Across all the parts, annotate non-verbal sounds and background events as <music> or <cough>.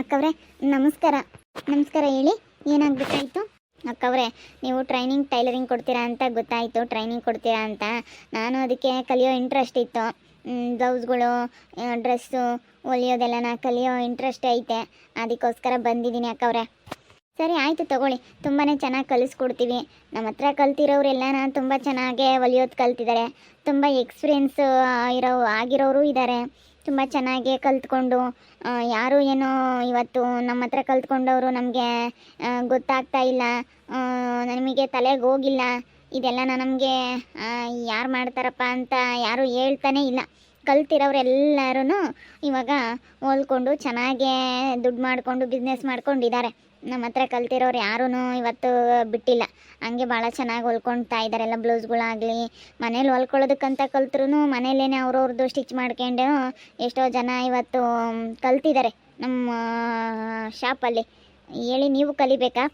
ಅಕ್ಕವ್ರೆ, ನಮಸ್ಕಾರ. ನಮಸ್ಕಾರ ಹೇಳಿ, ಏನಾಗಬೇಕಾಯ್ತು? ಅಕ್ಕವ್ರೆ, ನೀವು ಟ್ರೈನಿಂಗ್ ಟೈಲರಿಂಗ್ ಕೊಡ್ತೀರಾ ಅಂತ ಗೊತ್ತಾಯಿತು ಟ್ರೈನಿಂಗ್ ಕೊಡ್ತೀರಾ ಅಂತ. ನಾನು ಅದಕ್ಕೆ ಕಲಿಯೋ ಇಂಟ್ರೆಸ್ಟ್ ಇತ್ತು. ಬ್ಲೌಸ್ಗಳು ಡ್ರೆಸ್ಸು ಹೊಲಿಯೋದೆಲ್ಲ ನಾ ಕಲಿಯೋ ಇಂಟ್ರೆಸ್ಟ್ ಐತೆ. ಅದಕ್ಕೋಸ್ಕರ ಬಂದಿದ್ದೀನಿ ಅಕ್ಕವ್ರೆ. ಸರಿ, ಆಯಿತು ತಗೊಳ್ಳಿ. ತುಂಬಾ ಚೆನ್ನಾಗಿ ಕಲಿಸ್ಕೊಡ್ತೀವಿ. ನಮ್ಮ ಹತ್ರ ನಾನು ತುಂಬ ಚೆನ್ನಾಗೇ ಹೊಲಿಯೋದು ಕಲ್ತಿದ್ದಾರೆ ತುಂಬ ಎಕ್ಸ್ಪೀರಿಯೆನ್ಸು ಇರೋ, ಆಗಿರೋರು ಇದ್ದಾರೆ ತುಂಬ ಚೆನ್ನಾಗಿ ಕಲ್ತ್ಕೊಂಡು ಯಾರು ಏನೋ ಇವತ್ತು ನಮ್ಮ ಹತ್ರ ಕಲ್ತ್ಕೊಂಡವರು ನಮಗೆ ಗೊತ್ತಾಗ್ತಾ ಇಲ್ಲ ನಮಗೆ ತಲೆಗೆ ಹೋಗಿಲ್ಲ, ಇದೆಲ್ಲ ನಮಗೆ ಯಾರು ಮಾಡ್ತಾರಪ್ಪ ಅಂತ ಯಾರು ಹೇಳ್ತಾನೆ ಇಲ್ಲ. ಕಲ್ತಿರೋರೆಲ್ಲರೂ ಇವಾಗ ಹೋಲ್ಕೊಂಡು ಚೆನ್ನಾಗೇ ದುಡ್ಡು ಮಾಡಿಕೊಂಡು ಬಿಸ್ನೆಸ್ ಮಾಡ್ಕೊಂಡಿದ್ದಾರೆ. ನಮ್ಮ ಹತ್ರ ಕಲ್ತಿರೋರು ಯಾರೂ ಇವತ್ತು ಬಿಟ್ಟಿಲ್ಲ. ಹಂಗೆ ಭಾಳ ಚೆನ್ನಾಗಿ ಹೊಲ್ಕೊಳ್ತಾ ಇದ್ದಾರೆ ಎಲ್ಲ ಬ್ಲೌಸ್ಗಳಾಗಲಿ. ಮನೇಲಿ ಹೊಲ್ಕೊಳ್ಳೋದಕ್ಕಂತ ಕಲ್ತ್ರೂ ಮನೇಲೇನೆ ಅವ್ರವ್ರದ್ದು ಸ್ಟಿಚ್ ಮಾಡ್ಕೊಂಡು ಎಷ್ಟೋ ಜನ ಇವತ್ತು ಕಲ್ತಿದ್ದಾರೆ ನಮ್ಮ ಶಾಪಲ್ಲಿ. ಹೇಳಿ ನೀವು ಕಲಿಬೇಕಾ?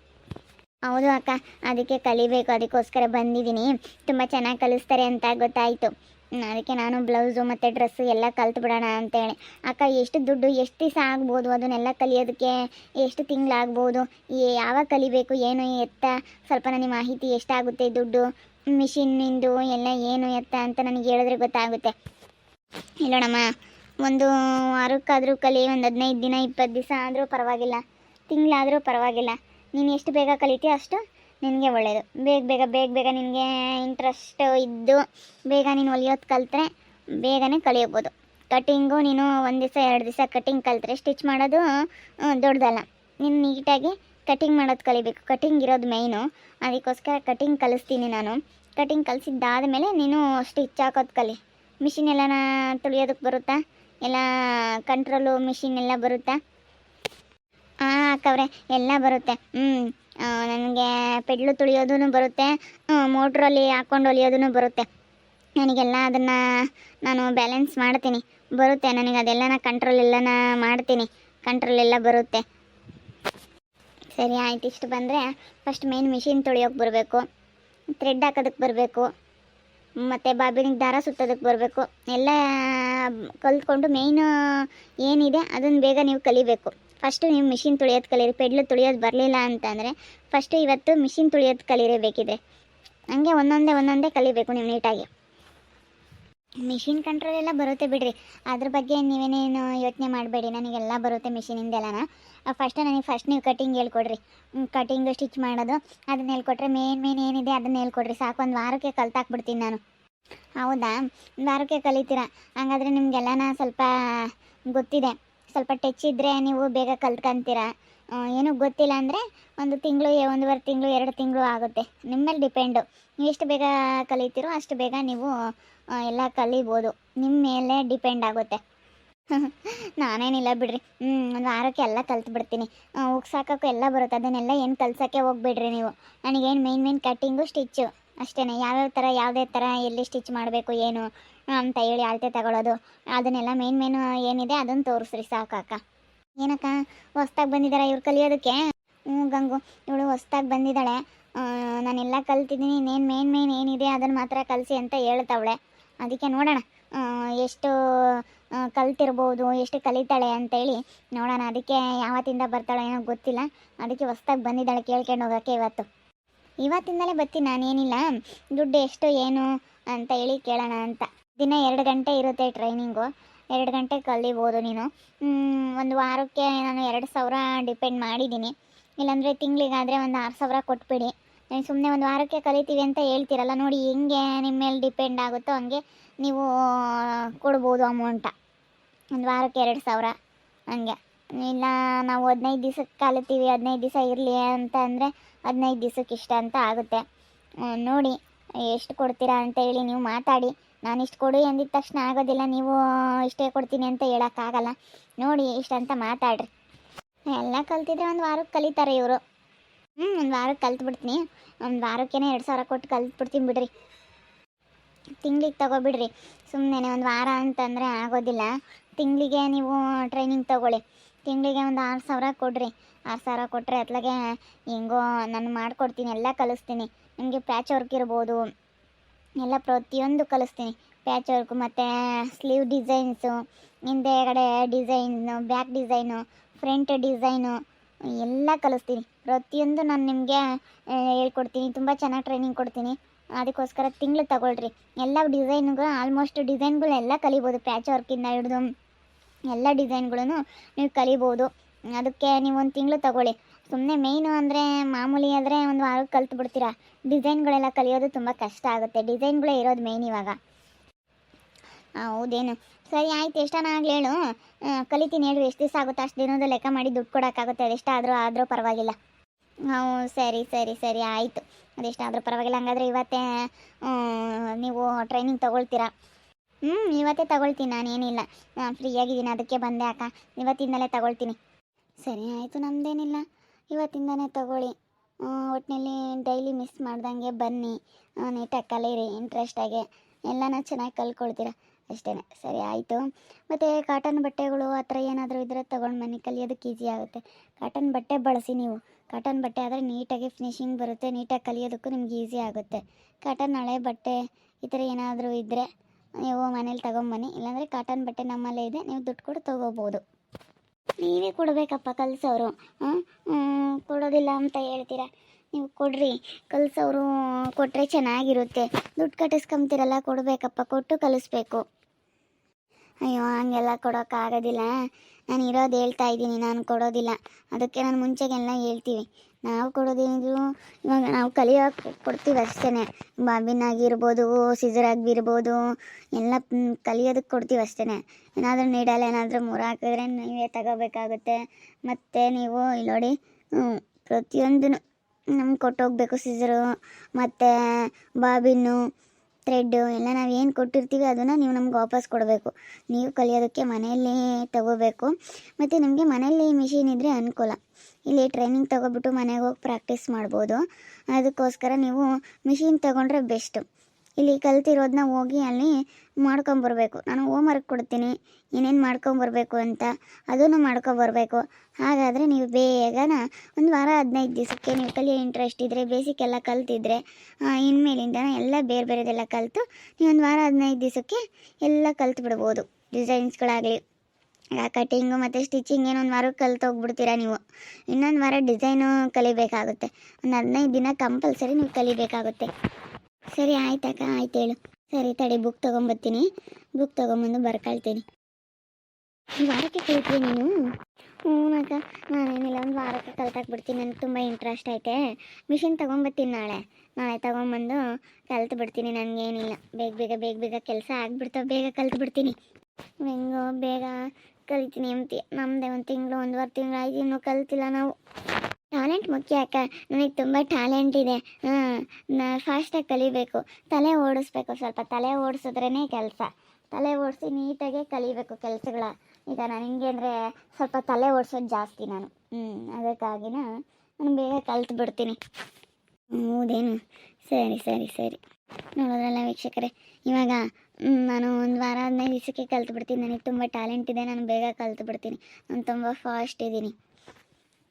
ಹೌದು ಅಕ್ಕ, ಅದಕ್ಕೆ ಕಲಿಬೇಕು. ಅದಕ್ಕೋಸ್ಕರ ಬಂದಿದ್ದೀನಿ. ತುಂಬ ಚೆನ್ನಾಗಿ ಕಲಿಸ್ತಾರೆ ಅಂತ ಗೊತ್ತಾಯಿತು. ಅದಕ್ಕೆ ನಾನು ಬ್ಲೌಸು ಮತ್ತು ಡ್ರೆಸ್ಸು ಎಲ್ಲ ಕಲ್ತು ಬಿಡೋಣ ಅಂತೇಳಿ. ಅಕ್ಕ, ಎಷ್ಟು ದುಡ್ಡು, ಎಷ್ಟು ದಿವಸ ಆಗ್ಬೋದು ಅದನ್ನೆಲ್ಲ ಕಲಿಯೋದಕ್ಕೆ? ಎಷ್ಟು ತಿಂಗಳಾಗ್ಬೋದು? ಯಾವಾಗ ಕಲಿಬೇಕು, ಏನು ಎತ್ತ? ಸ್ವಲ್ಪ ನನಗೆ ಮಾಹಿತಿ ಎಷ್ಟಾಗುತ್ತೆ ದುಡ್ಡು? ಮಿಷಿನ್ನಿಂದು ಎಲ್ಲ ಏನು ಎತ್ತ ಅಂತ ನನಗೆ ಹೇಳಿದ್ರೆ ಗೊತ್ತಾಗುತ್ತೆ. ಹೇಳೋಣಮ್ಮ ಒಂದು ವಾರಕ್ಕಾದರೂ ಕಲಿ, ಒಂದು ಹದಿನೈದು ದಿನ, ಇಪ್ಪತ್ತು ದಿವಸ ಆದರೂ ಪರವಾಗಿಲ್ಲ. ತಿಂಗಳಾದರೂ ಪರವಾಗಿಲ್ಲ. ನೀನು ಎಷ್ಟು ಬೇಗ ಕಲಿತೀಯ ಅಷ್ಟು ನಿನಗೆ ಒಳ್ಳೆಯದು ಬೇಗ ಬೇಗ ಬೇಗ ಬೇಗ ನಿನಗೆ ಇಂಟ್ರೆಸ್ಟ್ ಇದ್ದು ಬೇಗ ನೀನು ಹೊಲಿಯೋದು ಕಲಿತ್ರೆ ಬೇಗನೆ ಕಲಿಯಬೋದು. ಕಟಿಂಗು ನೀನು ಒಂದು ದಿವಸ, ಎರಡು ದಿವಸ ಕಟಿಂಗ್ ಕಲಿತ್ರೆ ಸ್ಟಿಚ್ ಮಾಡೋದು ದೊಡ್ಡದಲ್ಲ. ನೀನು ನೀಟಾಗಿ ಕಟಿಂಗ್ ಮಾಡೋದು ಕಲಿಬೇಕು. ಕಟಿಂಗ್ ಇರೋದು ಮೈನು ಅದಕ್ಕೋಸ್ಕರ ಕಟಿಂಗ್ ಕಲಿಸ್ತೀನಿ ನಾನು. ಕಟಿಂಗ್ ಕಲಿಸಿದ್ದಾದ ಮೇಲೆ ನೀನು ಸ್ಟಿಚ್ ಹಾಕೋದು ಕಲಿ. ಮಿಷಿನ್ ಎಲ್ಲನ ತುಳಿಯೋದಕ್ಕೆ ಬರುತ್ತಾ? ಎಲ್ಲ ಕಂಟ್ರೋಲು ಮಿಷಿನ್ ಎಲ್ಲ ಬರುತ್ತಾ? ಅಕ್ಕವ್ರೆ, ಎಲ್ಲ ಬರುತ್ತೆ. ಹ್ಞೂ ನನಗೆ ಪೆಡ್ಲು ತುಳಿಯೋದೂ ಬರುತ್ತೆ. ಮೋಟ್ರಲ್ಲಿ ಹಾಕ್ಕೊಂಡು ಹೊಲಿಯೋದೂ ಬರುತ್ತೆ. ನನಗೆಲ್ಲ ಅದನ್ನು ನಾನು ಬ್ಯಾಲೆನ್ಸ್ ಮಾಡ್ತೀನಿ. ಬರುತ್ತೆ, ನನಗೆ ಅದೆಲ್ಲನ ಕಂಟ್ರೋಲ್ ಎಲ್ಲನ ಮಾಡ್ತೀನಿ. ಕಂಟ್ರೋಲ್ ಎಲ್ಲ ಬರುತ್ತೆ. ಸರಿ, ಆಯ್ತು. ಇಷ್ಟು ಬಂದರೆ ಫಸ್ಟ್ ಮೇನ್ ಮಿಷಿನ್ ತೊಳಿಯೋಕೆ ಬರಬೇಕು. ಥ್ರೆಡ್ ಹಾಕೋದಕ್ಕೆ ಬರಬೇಕು. ಮತ್ತು ಬಾಬಿನಿಗೆ ದಾರ ಸುತ್ತೋದಕ್ಕೆ ಬರಬೇಕು. ಎಲ್ಲ ಕಲ್ತ್ಕೊಂಡು ಮೇಯ್ನು ಏನಿದೆ ಅದನ್ನು ಬೇಗ ನೀವು ಕಲಿಬೇಕು. ಫಸ್ಟು ನೀವು ಮಿಷಿನ್ ತುಳಿಯೋದು ಕಲೀರಿ ಪೆಡ್ಲು ತುಳಿಯೋದು ಬರಲಿಲ್ಲ ಅಂತಂದರೆ ಫಸ್ಟು ಇವತ್ತು ಮಿಷಿನ್ ತುಳಿಯೋದು ಕಲೀರಿ ಬೇಕಿದ್ರೆ ಹಂಗೆ ಒಂದೊಂದೇ ಒಂದೊಂದೇ ಕಲಿಬೇಕು ನೀವು ನೀಟಾಗಿ. ಮಿಷಿನ್ ಕಂಟ್ರೋಲ್ ಎಲ್ಲ ಬರುತ್ತೆ ಬಿಡ್ರಿ. ಅದ್ರ ಬಗ್ಗೆ ನೀವೇನೇನು ಯೋಚನೆ ಮಾಡಬೇಡಿ. ನನಗೆಲ್ಲ ಬರುತ್ತೆ ಮಿಷಿನಿಂದೆಲ್ಲನ ಫಸ್ಟ್ ನನಗೆ ಫಸ್ಟ್ ನೀವು ಕಟಿಂಗ್ ಹೇಳ್ಕೊಡ್ರಿ. ಕಟಿಂಗ್ ಸ್ಟಿಚ್ ಮಾಡೋದು, ಅದನ್ನ ಹೇಳ್ಕೊಟ್ರೆ ಮೇನ್ ಮೇನ್ ಏನಿದೆ ಅದನ್ನ ಹೇಳ್ಕೊಡ್ರಿ. ಸಾಕು, ಒಂದು ವಾರಕ್ಕೆ ಕಲ್ತಾಕ್ಬಿಡ್ತೀನಿ ನಾನು. ಹೌದಾ? ಒಂದು ವಾರಕ್ಕೆ ಕಲಿತೀರಾ? ಹಾಗಾದರೆ ನಿಮಗೆಲ್ಲನ ಸ್ವಲ್ಪ ಗೊತ್ತಿದೆ. ಸ್ವಲ್ಪ ಟಚ್ ಇದ್ದರೆ ನೀವು ಬೇಗ ಕಲ್ತ್ಕೊಂತೀರ? ಏನು ಗೊತ್ತಿಲ್ಲ ಅಂದರೆ ಒಂದು ತಿಂಗಳು ಒಂದೂವರೆ ತಿಂಗಳು, ಎರಡು ತಿಂಗಳು ಆಗುತ್ತೆ. ನಿಮ್ಮ ಮೇಲೆ ಡಿಪೆಂಡು ನೀವು ಎಷ್ಟು ಬೇಗ ಕಲಿತೀರೋ ಅಷ್ಟು ಬೇಗ ನೀವು ಎಲ್ಲ ಕಲಿಬೋದು. ನಿಮ್ಮ ಮೇಲೆ ಡಿಪೆಂಡ್ ಆಗುತ್ತೆ. <laughs> ನಾನೇನಿಲ್ಲ ಬಿಡ್ರಿ. ಒಂದು ವಾರಕ್ಕೆ ಎಲ್ಲ ಕಲ್ತು ಬಿಡ್ತೀನಿ ಉಗ್ಸಾಕಕ್ಕೂ ಎಲ್ಲ ಬರುತ್ತೆ. ಅದನ್ನೆಲ್ಲ ಏನು ಕಲ್ಸೋಕ್ಕೆ ಹೋಗ್ಬಿಡ್ರಿ ನೀವು. ನನಗೇನು ಮೇನ್ ಮೇನ್ ಕಟ್ಟಿಂಗು ಸ್ಟಿಚ್ಚು ಅಷ್ಟೇ ಯಾವ್ಯಾವ ಥರ ಯಾವುದೇ ಥರ ಎಲ್ಲಿ ಸ್ಟಿಚ್ ಮಾಡಬೇಕು, ಏನು ಅಂತ ಹೇಳಿ ಅಳತೆ ತಗೊಳ್ಳೋದು ಅದನ್ನೆಲ್ಲ ಮೇನ್ ಮೇನು ಏನಿದೆ ಅದನ್ನು ತೋರಿಸ್ರಿ ಸಾಕಕ್ಕ ಏನಕ್ಕ, ಹೊಸ್ದಾಗಿ ಬಂದಿದ್ದಾರೆ ಇವ್ರು ಕಲಿಯೋದಕ್ಕೆ? ಹ್ಞೂ, ಗಂಗು, ಇವಳು ಹೊಸ್ದಾಗಿ ಬಂದಿದ್ದಾಳೆ ನಾನೆಲ್ಲ ಕಲ್ತಿದ್ದೀನಿ, ಇನ್ನೇನು ಮೇನ್ ಮೇನ್ ಏನಿದೆ ಅದನ್ನು ಮಾತ್ರ ಕಲಿಸಿ ಅಂತ ಹೇಳ್ತಾವಳೆ. ಅದಕ್ಕೆ ನೋಡೋಣ ಎಷ್ಟು ಕಲ್ತಿರ್ಬೋದು, ಎಷ್ಟು ಕಲಿತಾಳೆ ಅಂತೇಳಿ ನೋಡೋಣ. ಅದಕ್ಕೆ ಯಾವತ್ತಿಂದ ಬರ್ತಾಳೆ ಏನೋ ಗೊತ್ತಿಲ್ಲ. ಅದಕ್ಕೆ ಹೊಸ್ದಾಗಿ ಬಂದಿದ್ದಾಳೆ ಕೇಳ್ಕೊಂಡು ಹೋಗೋಕ್ಕೆ ಇವತ್ತು. ಇವತ್ತಿಂದಲೇ ಬತ್ತಿ ನಾನೇನಿಲ್ಲ. ದುಡ್ಡು ಎಷ್ಟು ಏನು ಅಂತ ಹೇಳಿ ಕೇಳೋಣ ಅಂತ. ದಿನ ಎರಡು ಗಂಟೆ ಇರುತ್ತೆ ಟ್ರೈನಿಂಗು. ಎರಡು ಗಂಟೆ ಕಲಿಬೋದು ನೀನು. ಒಂದು ವಾರಕ್ಕೆ ನಾನು ಎರಡು ಸಾವಿರ ಡಿಪೆಂಡ್ ಮಾಡಿದ್ದೀನಿ. ಇಲ್ಲಾಂದರೆ ತಿಂಗಳಿಗಾದರೆ ಒಂದು ಆರು ಸಾವಿರ ಕೊಟ್ಬಿಡಿ. ಸುಮ್ಮನೆ ಒಂದು ವಾರಕ್ಕೆ ಕಲಿತೀವಿ ಅಂತ ಹೇಳ್ತೀರಲ್ಲ, ನೋಡಿ ಹೆಂಗೆ ನಿಮ್ಮ ಮೇಲೆ ಡಿಪೆಂಡ್ ಆಗುತ್ತೋ ಹಂಗೆ ನೀವು ಕೊಡ್ಬೋದು ಅಮೌಂಟ. ಒಂದು ವಾರಕ್ಕೆ ಎರಡು ಸಾವಿರ ಹಂಗೆ. ಇಲ್ಲ, ನಾವು ಹದಿನೈದು ದಿವ್ಸಕ್ಕೆ ಕಲಿತೀವಿ ಹದಿನೈದು ದಿವಸ ಇರಲಿ ಅಂತ ಅಂದರೆ ಹದಿನೈದು ದಿವ್ಸಕ್ಕೆ ಇಷ್ಟ ಅಂತ ಆಗುತ್ತೆ. ನೋಡಿ, ಎಷ್ಟು ಕೊಡ್ತೀರಾ ಅಂತ ಹೇಳಿ ನೀವು ಮಾತಾಡಿ. ನಾನು ಇಷ್ಟು ಕೊಡಿ ಎಂದಿದ ತಕ್ಷಣ ಆಗೋದಿಲ್ಲ, ನೀವು ಇಷ್ಟೇ ಕೊಡ್ತೀನಿ ಅಂತ ಹೇಳೋಕ್ಕಾಗಲ್ಲ ನೋಡಿ ಇಷ್ಟಂತ ಮಾತಾಡ್ರಿ. ಎಲ್ಲ ಕಲ್ತಿದ್ರೆ ಒಂದು ವಾರಕ್ಕೆ ಕಲಿತಾರೆ ಇವರು. ಹ್ಞೂ ಒಂದು ವಾರಕ್ಕೆ ಕಲ್ತ್ಬಿಡ್ತೀನಿ. ಒಂದು ವಾರಕ್ಕೇನೆ ಎರಡು ಸಾವಿರ ಕೊಟ್ಟು ಕಲ್ತ್ಬಿಡ್ತೀನಿ ಬಿಡ್ರಿ. ತಿಂಗ್ಳಿಗೆ ತಗೋಬಿಡ್ರಿ. ಸುಮ್ಮನೆ ಒಂದು ವಾರ ಅಂತಂದರೆ ಆಗೋದಿಲ್ಲ. ತಿಂಗಳಿಗೆ ನೀವು ಟ್ರೈನಿಂಗ್ ತಗೊಳ್ಳಿ. ತಿಂಗಳಿಗೆ ಒಂದು ಆರು ಸಾವಿರ ಕೊಡ್ರಿ. ಆರು ಸಾವಿರ ಕೊಟ್ಟರೆ ಅತ್ಲಾಗೆ ಹೆಂಗೋ ನಾನು ಮಾಡ್ಕೊಡ್ತೀನಿ, ಎಲ್ಲ ಕಲಿಸ್ತೀನಿ. ನಿಮಗೆ ಪ್ಯಾಚ್ ವರ್ಕ್ ಇರ್ಬೋದು. ಎಲ್ಲ ಪ್ರತಿಯೊಂದು ಕಲಿಸ್ತೀನಿ. ಪ್ಯಾಚ್ ವರ್ಕ್ ಮತ್ತು ಸ್ಲೀವ್ ಡಿಸೈನ್ಸು ಹಿಂದೆಗಡೆ design back design front design ಎಲ್ಲ ಕಲಿಸ್ತೀನಿ. ಪ್ರತಿಯೊಂದು ನಾನು ನಿಮಗೆ ಹೇಳ್ಕೊಡ್ತೀನಿ. ತುಂಬ ಚೆನ್ನಾಗಿ ಟ್ರೈನಿಂಗ್ ಕೊಡ್ತೀನಿ. ಅದಕ್ಕೋಸ್ಕರ ತಿಂಗಳು ತಗೊಳ್ರಿ. ಎಲ್ಲ ಡಿಸೈನ್ಗಳು ಆಲ್ಮೋಸ್ಟ್ ಡಿಸೈನ್ಗಳು ಎಲ್ಲ ಕಲಿಬೋದು ಪ್ಯಾಚ್ ವರ್ಕಿಂದ ಹಿಡಿದು. ಎಲ್ಲ ಡಿಸೈನ್ಗಳನ್ನು ನೀವು ಕಲಿಬೋದು. ಅದಕ್ಕೆ ನೀವು ಒಂದು ತಿಂಗಳು ತಗೊಳ್ಳಿ. ಸುಮ್ಮನೆ ಮೇಯ್ನು ಅಂದರೆ ಮಾಮೂಲಿ ಆದರೆ ಒಂದು ವಾರ ಕಲ್ತು ಬಿಡ್ತೀರಾ? ಡಿಸೈನ್ಗಳೆಲ್ಲ ಕಲಿಯೋದು ತುಂಬ ಕಷ್ಟ ಆಗುತ್ತೆ. ಡಿಸೈನ್ಗಳೇ ಇರೋದು ಮೇಯ್ನ್ ಇವಾಗ. ಹೌದೇನು? ಸರಿ, ಆಯ್ತು. ಎಷ್ಟನ ಆಗಲಿ ಹೇಳು. ಕಲಿತೀನಿ ಹೇಳು. ಎಷ್ಟು ದಿವಸ ಆಗುತ್ತೆ? ಅಷ್ಟು ದಿನದ ಲೆಕ್ಕ ಮಾಡಿ ದುಡ್ಡು ಕೊಡೋಕ್ಕಾಗುತ್ತೆ. ಅದೆಷ್ಟಾದರೂ ಆದರೂ ಪರವಾಗಿಲ್ಲ. ಹ್ಞೂ, ಸರಿ ಸರಿ ಸರಿ, ಆಯಿತು. ಅದೆಷ್ಟಾದರೂ ಪರವಾಗಿಲ್ಲ. ಹಂಗಾದ್ರೆ ಇವತ್ತೇ ನೀವು ಟ್ರೈನಿಂಗ್ ತಗೊಳ್ತೀರಾ? ಹ್ಞೂ ಇವತ್ತೇ ತಗೊಳ್ತೀನಿ, ನಾನೇನಿಲ್ಲ. ನಾನು ಫ್ರೀಯಾಗಿದ್ದೀನಿ ಅದಕ್ಕೆ ಬಂದೆ ಅಕ್ಕ. ಇವತ್ತಿಂದಲೇ ತಗೊಳ್ತೀನಿ. ಸರಿ ಆಯಿತು ನಮ್ಮದೇನಿಲ್ಲ ಇವತ್ತಿಂದನೇ ತಗೊಳ್ಳಿ. ಒಟ್ಟಿನಲ್ಲಿ ಡೈಲಿ ಮಿಸ್ ಮಾಡ್ದಂಗೆ ಬನ್ನಿ. ನೀಟಾಗಿ ಕಲೀರಿ ಇಂಟ್ರೆಸ್ಟಾಗಿ ಎಲ್ಲನ ಚೆನ್ನಾಗಿ ಕಲ್ಕೊಳ್ತೀರ ಅಷ್ಟೇ ಸರಿ ಆಯಿತು. ಮತ್ತು ಕಾಟನ್ ಬಟ್ಟೆಗಳು ಆ ಥರ ಏನಾದರೂ ಇದ್ದರೆ ತೊಗೊಂಡು ಬನ್ನಿ. ಕಲಿಯೋದಕ್ಕೆ ಈಸಿ ಆಗುತ್ತೆ. ಕಾಟನ್ ಬಟ್ಟೆ ಬಳಸಿ ನೀವು. ಕಾಟನ್ ಬಟ್ಟೆ ಆದರೆ ನೀಟಾಗಿ ಫಿನಿಶಿಂಗ್ ಬರುತ್ತೆ. ನೀಟಾಗಿ ಕಲಿಯೋದಕ್ಕೂ ನಿಮ್ಗೆ ಈಸಿ ಆಗುತ್ತೆ. ಕಾಟನ್ ಹಳೆ ಬಟ್ಟೆ ಈ ಥರ ಏನಾದರೂ ಇದ್ದರೆ ನೀವು ಮನೇಲಿ ತಗೊಂಬನ್ನಿ. ಇಲ್ಲಾಂದರೆ ಕಾಟನ್ ಬಟ್ಟೆ ನಮ್ಮಲ್ಲೇ ಇದೆ. ನೀವು ದುಡ್ಡು ಕೊಟ್ಟು ತೊಗೋಬೋದು. ನೀವೇ ಕೊಡಬೇಕಪ್ಪ ಕಲಿಸೋರು. ಕೊಡೋದಿಲ್ಲ ಅಂತ ಹೇಳ್ತೀರಾ? ನೀವು ಕೊಡ್ರಿ. ಕಲಿಸೋರು ಕೊಟ್ಟರೆ ಚೆನ್ನಾಗಿರುತ್ತೆ. ದುಡ್ಡು ಕಟ್ಟಿಸ್ಕೊಂತೀರಲ್ಲ, ಕೊಡಬೇಕಪ್ಪ. ಕೊಟ್ಟು ಕಲಿಸ್ಬೇಕು. ಅಯ್ಯೋ, ಹಂಗೆಲ್ಲ ಕೊಡೋಕ್ಕಾಗೋದಿಲ್ಲ. ನಾನು ಇರೋದು ಹೇಳ್ತಾ ಇದ್ದೀನಿ. ನಾನು ಕೊಡೋದಿಲ್ಲ. ಅದಕ್ಕೆ ನಾನು ಮುಂಚೆಗೆಲ್ಲ ಹೇಳ್ತೀವಿ. ನಾವು ಕೊಡೋದೇನಿದ್ರು ಇವಾಗ ನಾವು ಕಲಿಯೋಕೆ ಕೊಡ್ತೀವಿ ಅಷ್ಟೇ ಬಾಬಿನ್ ಆಗಿರ್ಬೋದು, ಸಿಜರ್ ಆಗಿರ್ಬೋದು, ಎಲ್ಲ ಕಲಿಯೋದಕ್ಕೆ ಕೊಡ್ತೀವಿ ಅಷ್ಟೇ ಏನಾದರೂ ನೀಡಲ್ಲ, ಏನಾದರೂ ಮೂರು ಹಾಕಿದ್ರೆ ನೀವೇ ತಗೋಬೇಕಾಗುತ್ತೆ. ಮತ್ತು ನೀವು ಇಲ್ಲಿ ನೋಡಿ ಪ್ರತಿಯೊಂದೂ ನಮ್ಗೆ ಕೊಟ್ಟೋಗ್ಬೇಕು ಸಿಜರು. ಮತ್ತು ಬಾಬಿನ್ನು ಥ್ರೆಡ್ಡು ಎಲ್ಲ ನಾವು ಏನು ಕೊಟ್ಟಿರ್ತೀವಿ ಅದನ್ನು ನೀವು ನಮ್ಗೆ ವಾಪಸ್ ಕೊಡಬೇಕು. ನೀವು ಕಲಿಯೋದಕ್ಕೆ ಮನೆಯಲ್ಲೇ ತಗೋಬೇಕು. ಮತ್ತು ನಿಮಗೆ ಮನೆಯಲ್ಲಿ ಮಿಷಿನ್ ಇದ್ದರೆ ಅನುಕೂಲ. ಇಲ್ಲಿ ಟ್ರೈನಿಂಗ್ ತೊಗೊಬಿಟ್ಟು ಮನೆಗೆ ಹೋಗಿ ಪ್ರಾಕ್ಟೀಸ್ ಮಾಡ್ಬೋದು. ಅದಕ್ಕೋಸ್ಕರ ನೀವು ಮಿಷಿನ್ ತೊಗೊಂಡ್ರೆ ಬೆಸ್ಟು ಇಲ್ಲಿ ಕಲ್ತಿರೋದನ್ನ ಹೋಗಿ ಅಲ್ಲಿ ಮಾಡ್ಕೊಂಬರ್ಬೇಕು. ನಾನು ಹೋಮ್ ವರ್ಕ್ ಕೊಡ್ತೀನಿ, ಏನೇನು ಮಾಡ್ಕೊಂಬರ್ಬೇಕು ಅಂತ ಅದನ್ನು ಮಾಡ್ಕೊಂಬರ್ಬೇಕು. ಹಾಗಾದರೆ ನೀವು ಬೇಗನ ಒಂದು ವಾರ ಹದಿನೈದು ದಿವಸಕ್ಕೆ ನೀವು ಕಲಿಯೋ ಇಂಟ್ರೆಸ್ಟ್ ಇದ್ದರೆ ಬೇಸಿಕ್ ಎಲ್ಲ ಕಲ್ತಿದ್ರೆ ಇನ್ಮೇಲಿಂದ ಎಲ್ಲ ಬೇರೆ ಬೇರೆದೆಲ್ಲ ಕಲಿತು ನೀವು ಒಂದು ವಾರ ಹದಿನೈದು ದಿವಸಕ್ಕೆ ಎಲ್ಲ ಕಲ್ತು ಬಿಡ್ಬೋದು ಡಿಸೈನ್ಸ್ಗಳಾಗಲಿ ಕಟಿಂಗು ಮತ್ತು ಸ್ಟಿಚಿಂಗ್ ಏನೊಂದು ವಾರಕ್ಕೆ ಕಲ್ತು ಹೋಗ್ಬಿಡ್ತೀರಾ ನೀವು. ಇನ್ನೊಂದು ವಾರ ಡಿಸೈನು ಕಲಿಬೇಕಾಗುತ್ತೆ. ಒಂದು ಹದಿನೈದು ದಿನ ಕಂಪಲ್ಸರಿ ನೀವು ಕಲಿಬೇಕಾಗುತ್ತೆ. ಸರಿ ಆಯ್ತಕ್ಕ ಆಯ್ತು ಹೇಳು. ಸರಿ, ತಡಿ ಬುಕ್ ತೊಗೊಂಬರ್ತೀನಿ ಬುಕ್ ತೊಗೊಂಬಂದು ಬರ್ಕೊಳ್ತೀನಿ. ವಾರಕ್ಕೆ ಕಲಿತೀಯ ನೀನು? ಹ್ಞೂ ಅಕ್ಕ ನಾನೇನಿಲ್ಲ, ಒಂದು ವಾರಕ್ಕೆ ಕಲ್ತಾಕ್ಬಿಡ್ತೀನಿ ನನಗೆ ತುಂಬ ಇಂಟ್ರೆಸ್ಟ್ ಐತೆ. ಮಿಷಿನ್ ತೊಗೊಂಬರ್ತೀನಿ ನಾಳೆ. ನಾಳೆ ತೊಗೊಂಬಂದು ಕಲ್ತು ಬಿಡ್ತೀನಿ, ನನಗೇನಿಲ್ಲ. ಬೇಗ ಬೇಗ ಬೇಗ ಬೇಗ ಕೆಲಸ ಆಗ್ಬಿಡ್ತಾವೆ ಬೇಗ ಕಲ್ತು ಬಿಡ್ತೀನಿ. ಹೆಂಗೋ, ಬೇಗ ಕಲಿತೀನಿ ಅಂತೀಯ ನಮ್ಮದೇ ಒಂದು ತಿಂಗಳು, ಒಂದುವರೆ ತಿಂಗಳು ಆಯ್ತು ಇನ್ನೂ ಕಲ್ತಿಲ್ಲ ನಾವು. ಟ್ಯಾಲೆಂಟ್ ಮುಖ್ಯ ಅಕ್ಕ. ನನಗೆ ತುಂಬ ಟ್ಯಾಲೆಂಟ್ ಇದೆ. ನಾ ಫಾಸ್ಟಾಗಿ ಕಲಿಬೇಕು. ತಲೆ ಓಡಿಸ್ಬೇಕು ಸ್ವಲ್ಪ. ತಲೆ ಓಡಿಸಿದ್ರೇ ಕೆಲಸ. ತಲೆ ಓಡಿಸಿ ನೀಟಾಗೆ ಕಲಿಬೇಕು ಕೆಲಸಗಳ. ಈಗ ನಾನು ಹಿಂಗೆ ಅಂದರೆ ಸ್ವಲ್ಪ ತಲೆ ಓಡಿಸೋದು ಜಾಸ್ತಿ ನಾನು. ಹ್ಞೂ ಅದಕ್ಕಾಗಿನ ನಾನು ಬೇಗ ಕಲ್ತು ಬಿಡ್ತೀನಿ. ಹೌದೇನು? ಸರಿ ಸರಿ ಸರಿ. ನೋಡೋದ್ರಲ್ಲ ವೀಕ್ಷಕರೇ, ಇವಾಗ ನಾನು ಒಂದು ವಾರ ಹದಿನೈದು ದಿವಸಕ್ಕೆ ಕಲ್ತು ಬಿಡ್ತೀನಿ. ನನಗೆ ತುಂಬ ಟ್ಯಾಲೆಂಟ್ ಇದೆ. ನಾನು ಬೇಗ ಕಲ್ತು ಬಿಡ್ತೀನಿ. ನಾನು ತುಂಬ ಫಾಸ್ಟ್ ಇದ್ದೀನಿ.